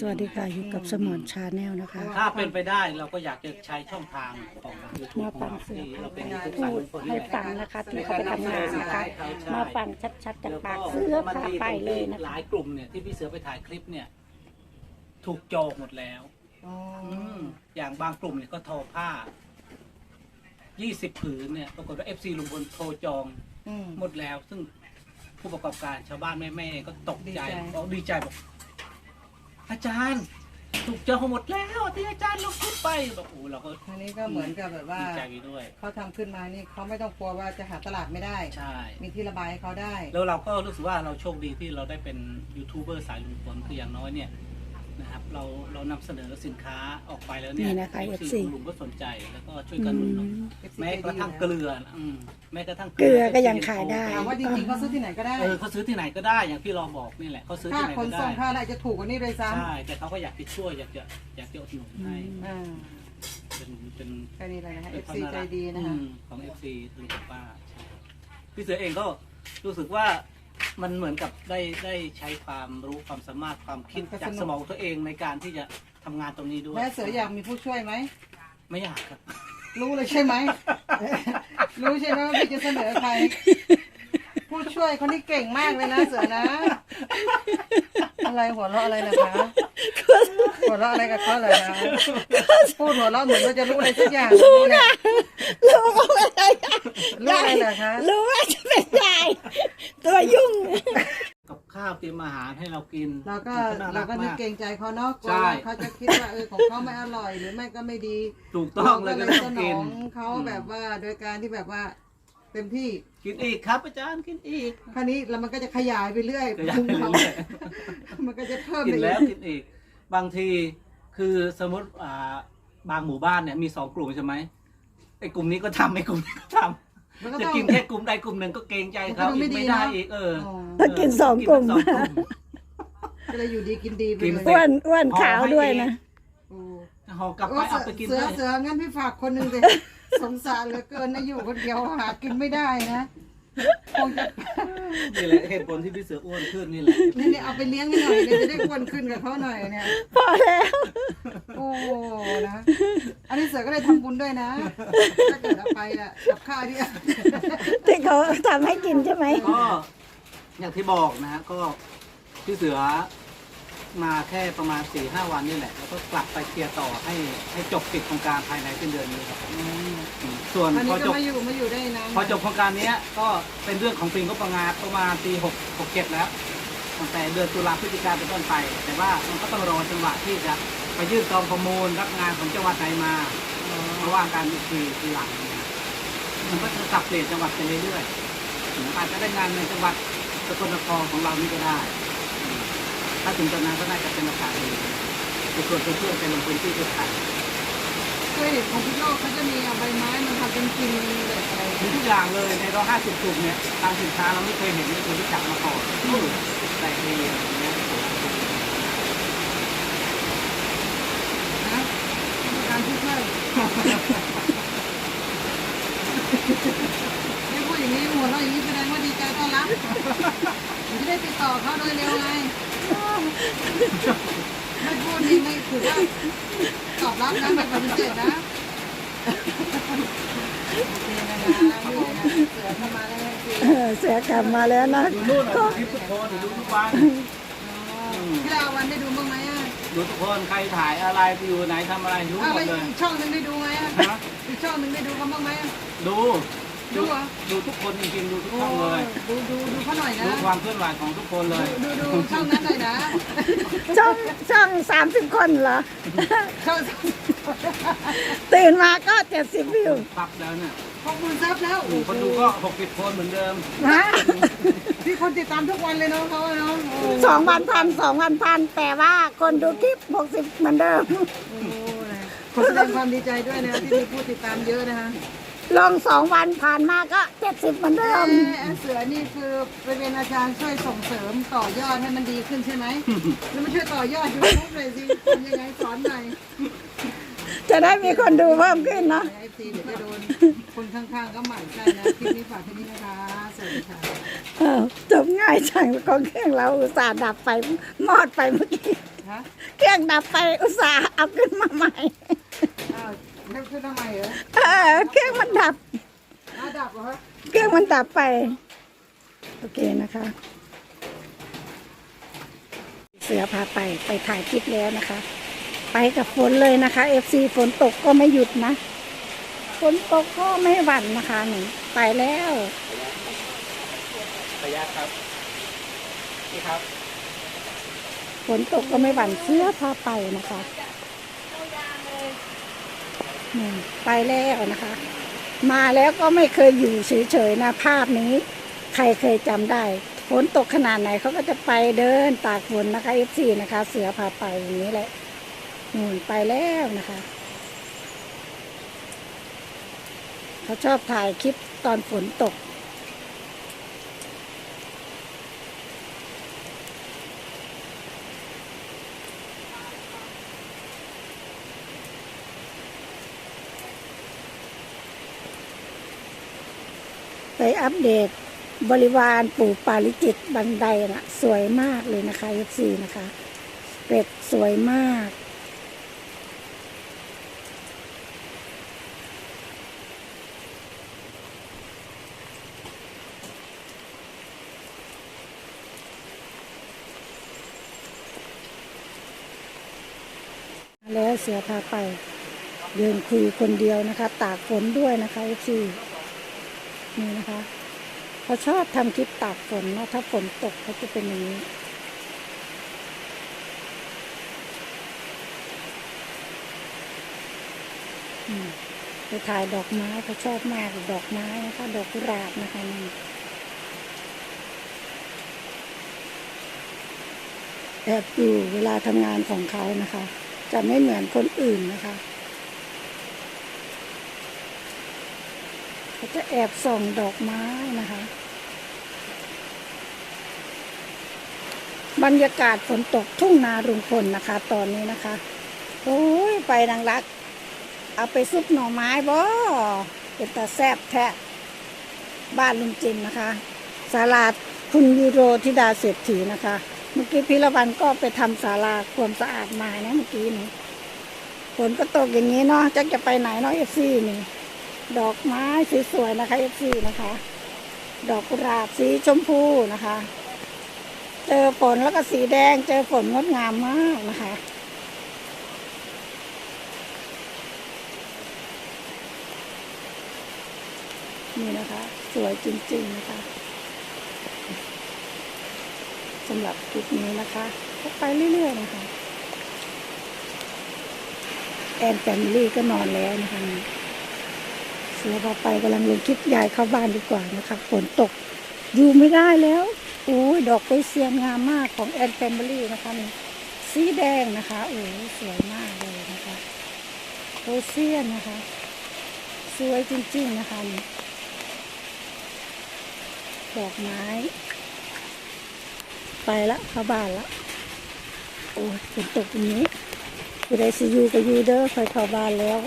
สวัสดีค่ะอยู่กับสมอนชาแนลนะคะ ถ้าเป็นไปได้เราก็อยากจะใช้ช่องทางของยูทูบมาของฟังเราเสียที่งเราเป็นยูพูทูบสายดลุงพลให้นี่แหละฟังนะคะที่เขาไปทำงานนะคะมาฟังชัดๆจากปากเสื้อมันผ้าดีไปตรงเลยที่นะหคะลายกลุ่มเนี่ยที่พี่เสือไปถ่ายคลิปเนี่ย ถูกจองหมดแล้วมอย่างบางกลุ่มเนี่ยก็ทอผ้า20ผืนเนี่ยปรากฏว่า FC ลุงพลโทรจองอืมหมดแล้ว ซึ่งผู้ประกอบการชาวบ้านแม่ๆก็ตกใจดีใจบอกดีใจบอก อาจารย์ ถูกจองหมดแล้วที่อาจารย์ลงทุนไปบอกโอ้เราก็อันนี้ก็เหมือนกับแบบว่าดีใจไปด้วย เขาทำขึ้นมานี่เขาไม่ต้องกลัวว่าจะหาตลาดไม่ได้ ใช่ มีที่ระบายให้เขาได้ แล้วเราก็รู้สึกว่าเราโชคดีที่เราได้เป็นยูทูบเบอร์สายลุงพลคืออย่างน้อยเนี่ย นะครับเราเรานำเสนอสินค้าออกไปแล้วเนี่ยนี่นะคะ FC ของลุงก็สนใจแล้วก็ช่วยอืกันหนุนมแม้กระทั่งเกลือนะอืมแม้กระทั่งเกลือก็ยังขายได้ ถามว่าจริงๆเขาซื้อที่ไหนก็ได้ เออเขาซื้อที่ไหนก็ได้อย่างที่เราบอกนี่แหละเขาซื้อค่าที่ไหนขก็นได้ส่งค่าอะไรจะถูกกว่านี้เลยซ้ใช่แต่เขาก็อยากจะช่วยอยากจะอยากจะอุดหนุนให้ำอ่าเป็นเป็นแค่นี้เลยนะคะ เป็นควา FC มน่าใจรักดีนะคะ อืมของ FC ลุงกับป้าใช่พี่เสือเองก็รู้สึกว่า มันเหมือนกับได้ได้ใช้ความรู้ความสามารถความคิดจากสมองตัวเองในการที่จะทำงานตรงนี้ด้วยแม่เสืออยากมีผู้ช่วยไหม ไม่อยากครับ รู้เลยใช่ไหม รู้ใช่ไหมว่าพี่จะเสนอใคร ผู้ช่วยคนนี้เก่งมากเลยนะเสือนะ อะไรหัวเราะอะไรนะคะ หัวเราะอะไรกับเขาเลยนะพูดหัวเราะเหมือนว่าจะรู้อะไรสักอย่างรู้นะรู้อะไรอะรู้อะไรเหรอคะรู้ว่าจะเป็นยาย ตัวยุ่ง กับข้าวเตรียมอาหารให้เรากินเราก็มันน่เราก็นึกมเกรงใจเขาเนาะกลัวใช่ว่าเขาจะคิดว่าเออของเขาไม่อร่อยหรือไม่ก็ไม่ดีถูกต้องเลยเราก็ก็เลยต้สองนกิอนงเขาแบบว่าโดยการที่แบบว่าเต็มที่กินอีกครับอาจารย์กินอีก คราวนี้แล้วมันก็จะขยายไปเรื่อยก็อยากไปเรื่อยมันก็จะเพิ่มกิไปนอีแล้วกกินอีก บางทีคือสมมติอ่าบางหมู่บ้านเนี่ยมีสองกลุ่มใช่ไหมไอ้กลุ่มนี้ก็ทำไอ้กลุ่มนี้ก็ท มันก็ำจะต้อง กินแค่กลุ่มใดกลุ่มหนึ่งก็เกรงใจเขามันก็อีกไม่ไม่ดีได้เนอะ อีกเอออ๋อต้องกินสองกลุ่มกินทั้งสองกลุ่ม ก็เลยอยู่ดีกินดีไปกินเลยเสร็อ้จวนอ้วนขาวด้วยนะ โอ้ห่อกลับไปเอาไปกินเสือด้วยเสืองั้นพี่ฝากคนหนึ่งสิสงสารเหลือเกินนะอยู่คนเดียวหากินไม่ได้นะ คงจะนี่แหละเหตุผลที่พี่เสืออ้วนขึ้นนี่แหละนี่เนี่ยเอาไปเลี้ยงให้หน่อยเนี่ยจะได้อ้วนขึ้นกับเขาหน่อยเนี่ย พอแล้ว โอ้นะ อันนี้เสือก็เลยทำบุญด้วยนะ ถ้าเกิดเอาไปอะกับข้าวที่ที่เขาทำให้กินใช่ไหม ก็อย่างที่บอกนะฮะก็พี่เสือ มาแค่ประมาณสี่ห้าวันนี่แหละ แล้วก็กลับไปเคลียร์ต่อให้ให้จบปิดโครงการภายในสิ้นเดือนนี้ครับอืมส่วนอันพนี้อก็จบมาอยู่มาอยู่ได้นะพอจบโครงการเนี้ยก็เป็นเรื่องของปีงบประมาณประมาณปีหกหกเจ็ดแล้วตั้งแต่เดือนตุลาพฤศจิกาเป็นต้นไป แต่ว่ามันก็ต้องรอจังหวะที่จะไปยื่นซองประมูลรับงานของจังหวัดไหนมาเพราะว่าการอีกทีทีหลังเนี่ยมันก็จะสับเปลี่ยนจังหวัดไปเรื่อยๆอาจจะได้งานในจังหวัดสกลนครของเรานี่ก็ได้อืม ถ้าถึงตอนนั้นก็น่าจะเป็นโอกาสดีจะชวนเพื่อนๆไปลงพื้นที่ด้วยกันเคยเห็นของพี่โลกเขาจะมีเอาใบไม้มันทำเป็นกินแบบอะไรมีทุกอย่างเลยในร้อยห้าสิบกลุ่มเนี่ยทางสินค้าเราไม่เคยเห็นไม่เคยรู้จักมาก่อนแต่ดีอะไรอย่างเงี้ยนะการผู้ช่วยไม่พูดอย่างนี้หัวเราะอย่างนี้แสดงว่าดีใจต้อนรับผมจะได้ติดต่อเขาโดยเร็วไงไม่พูดนี่ ไม่ถือว่าตอบรับนะไม่ปฏิเสธนะโอเคนะคะนี่นะเสือเข้ามาแล้วจริงเออเสียกลับมาแล้วนะดูนู่นอะดูคลิปทุกคนดูทุกวันพี่ดาวันได้ดูบ้างไหมอะดูทุกคนใครถ่ายอะไรไปอยู่ไหนทำอะไรรู้อ้าวหมแล้ดวเลยอีกช่องหนึงได้ดูไหมอะนะอีกช่องหนึงได้ดูกันบ้างไหมอะดู ดูเหรอดูทุกคนจริงๆดูทุกโอ้ช่องเลย ดูดูดูเขาหน่อยนะ ดูความเคลื่อนไหวของทุกคนเลยดูดูดูช่องนั้นหน่อยนะช่องช่องสามสิบคนเหรอ ช่องตื่นมาก็เจ็ดสิบวิวปรับแล้วเนี่ยขอบคุณซับแล้วคนดูก็หกสิบคนเหมือนเดิมนะพี่คนติดตามทุกวันเลยเนาะเขาอะเนาะโอ้สองวันพันสองวันพันแต่ว่าคนดูคลิปหกสิบเหมือนเดิมโหนะขอแสดงความดีใจด้วยนะที่มีผู้ติดตามเยอะนะคะ ลงสองวันผ่านมาก็เจ็ดสิบเหมือนเดิเอ่มอเสือนี่คือไปเป็นอาจารย์ช่วยส่งเสริมต่อยอดให้มันดีขึ้นใช่ไหม แล้วมาช่วยต่อยอดยูทูบเลยสิทำยังไงสอนหน่อยจะได้มีคนดูเพิ่มขึ้นเนาะไอซีเดี๋ยวจะโดนคนข้างๆก็หมั่นไส้นะคลิปนี้ฝากแค่นี้นะคะสวัสดีค่ะเออจบง่ายจังของเครื่องเราอุตส่าห์ดับไปมอดไปเมื่อกี้คคะเครื่องดับไปอุตส่าห์เอาขึ้นมาใหม่ อ้าว แล้วขึ้นทำไมเหรอเออเครื่องมันดับอ้าวดับเหรอคะเครื่องมันดับไป โอเคนะคะ เสือพาไปไปถ่ายคลิปแล้วนะคะ ไปกับฝนเลยนะคะ FC ฝนตกก็ไม่หยุดนะฝนตกก็ไม่หวั่นนะคะหนูไปแล้วขยะครับนี่ครับ ฝนตกก็ไม่หวั่นเสื้อพาไปนะคะ ไปแล้วนะคะ มาแล้วก็ไม่เคยอยู่เฉยๆนะภาพนี้ ใครเคยจำได้ฝนตกขนาดไหนเขาก็จะไปเดินตากฝนนะคะเอฟซีนะคะ เสือพาไปอย่างนี้แหละนู่นไปแล้วนะคะเขาชอบถ่ายคลิปตอนฝนตก ไปอัปเดตบริวารปู่ปาริจิตบันไดนะสวยมากเลยนะคะเอฟซีนะคะ เป็ดสวยมาก แล้วเสือพาไป เดินคุยคนเดียวนะคะ ตากฝนด้วยนะคะเอฟซี นี่นะคะเขาชอบทำคลิปตากฝนนะถ้าฝนตกเขาจะเป็นอย่างนี้ไปถ่ายดอกไม้เขาชอบมากดอกไม้นะคะดอกกุหลาบนะคะนี่แอบดูเวลาทำงานของเขานะคะ จะไม่เหมือนคนอื่นนะคะ เขาจะแอบส่องดอกไม้นะคะ บรรยากาศฝนตกทุ่งนารุงพลนะคะ ตอนนี้นะคะ โอ้ยไปนางรัก เอาไปซุปหน่อไม้บ่เป็นตาแซบแทะบ้านลุงจิมนะคะศาลาคุณยูโรธิดาเศรษฐีนะคะ เมื่อกี้พิรวันก็ไปทำศาลาความสะอาดมานะเมื่อกี้นี้ฝนก็ตกอย่างนี้เนาะจะจะไปไหนเนาะเอฟซีนี่ ดอกไม้สวยๆนะคะเอฟซีนะคะ ดอกกุหลาบสีชมพูนะคะ เจอฝนแล้วก็สีแดง เจอฝนงดงามมากนะคะนี่นะคะ สวยจริงๆนะคะสำหรับคลิปนี้นะคะก็ไปเรื่อยๆนะคะแอนแฟมิลี่ก็นอนแล้วนะคะ เสือพอไปกำลังลงคลิปยายเข้าบ้านดีกว่านะคะฝนตกอยู่ไม่ได้แล้วโอ้ยดอกไม้เสียงงามมากของแอนแฟมิลี่นะคะนี่สีแดงนะคะโอ้สวยมากเลยนะคะโอเซียนนะคะ สวยจริงๆนะคะนี่ดอกไม้ ไปละเข้าบ้านละโอ้ยฝนตกอย่างนี้ผู้ใดสิอยู่ก็อยู่เด้อคอยเข้าบ้านแล้ว